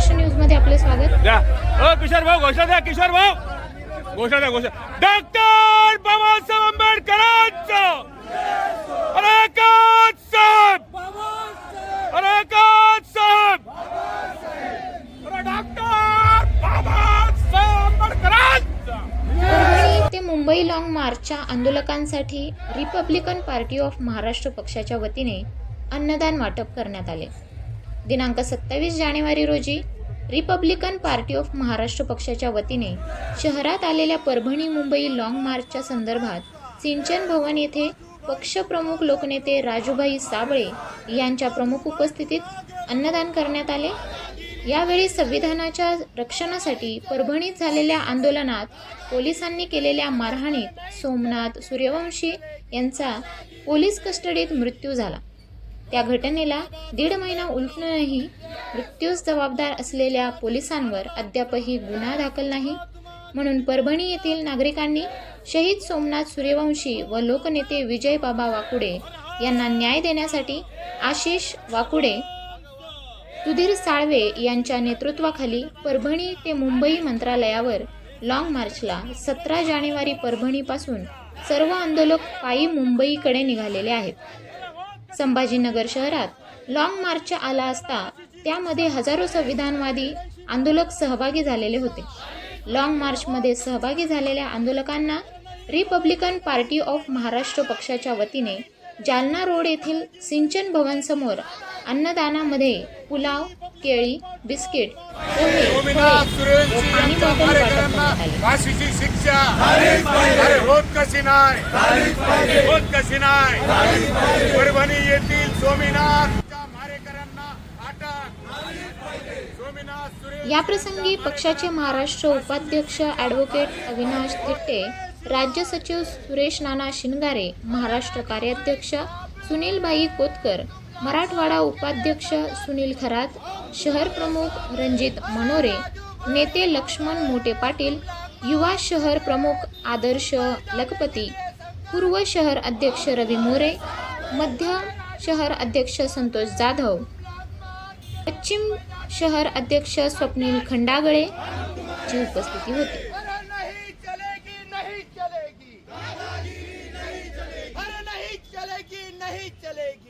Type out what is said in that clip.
महाराष्ट्र न्यूजमध्ये आपले स्वागत. द्या. अ किशोर भाऊ घोषणा द्या किशोर भाऊ. घोषणा द्या घोषणा. डॉक्टर बाबासाहेब आंबेडकरांचं. अरे काच साहेब. अरे काच साहेब. अरे डॉक्टर बाबासाहेब आंबेडकरांचं. परभणी ते मुंबई लाँग मार्चच्या आंदोलकांसाठी रिपब्लिकन पार्टी ऑफ महाराष्ट्र पक्षाच्या वतीने अन्नदान वाटप करण्यात आले. दिनांक सत्तावीस जानेवारी रोजी रिपब्लिकन पार्टी ऑफ महाराष्ट्र पक्षाच्या वतीने शहरात आलेल्या परभणी मुंबई लाँग मार्चच्या संदर्भात सिंचन भवन येथे पक्षप्रमुख लोकनेते राजूभाई साबळे यांच्या प्रमुख उपस्थितीत अन्नदान करण्यात आले. यावेळी संविधानाच्या रक्षणासाठी परभणीत झालेल्या आंदोलनात पोलिसांनी केलेल्या मारहाणीत सोमनाथ सूर्यवंशी यांचा पोलीस कस्टडीत मृत्यू झाला. त्या घटनेला दीड महिना उलटूनही मृत्यूस जबाबदार असलेल्या पोलिसांवर अद्यापही गुन्हा दाखल नाही. म्हणून परभणी येथील नागरिकांनी शहीद सोमनाथ सूर्यवंशी व लोकनेते विजय बाबा वाकुडे यांना न्याय देण्यासाठी आशिष वाकुडे सुधीर साळवे यांच्या नेतृत्वाखाली परभणी ते मुंबई मंत्रालयावर लाँग मार्चला सतरा जानेवारी परभणीपासून सर्व आंदोलक पायी मुंबईकडे निघालेले आहेत. संभाजीनगर शहरात लाँग मार्च आला असता त्यामध्ये हजारो संविधानवादी आंदोलक सहभागी झालेले होते. लाँग मार्चमध्ये सहभागी झालेल्या आंदोलकांना रिपब्लिकन पार्टी ऑफ महाराष्ट्र पक्षाच्या वतीने जालना रोड येथील सिंचन भवनसमोर अन्नदानामध्ये पुलाव केळी बिस्किट पोहे फळे बॉटल शिक्षा. होत कशी नाही? होत कशी नाही? परभणी येथील मारेकऱ्यांना अटक सोमीनाथ याप्रसंगी पक्षाचे महाराष्ट्र उपाध्यक्ष ॲडव्होकेट अविनाश थिट्टे राज्य सचिव सुरेश नाना शिनगारे महाराष्ट्र कार्याध्यक्ष सुनीलबाई कोतकर मराठवाडा उपाध्यक्ष सुनील खरात शहर प्रमुख रणजित मनोरे नेते लक्ष्मण मोटे पाटील युवा शहर प्रमुख आदर्श लखपती पूर्व शहर अध्यक्ष रवी मोरे मध्य शहर अध्यक्ष संतोष जाधव, पश्चिम शहर अध्यक्ष स्वप्नील खंडागळे ची उपस्थिती होती. चलेगी, नहीं चलेगी.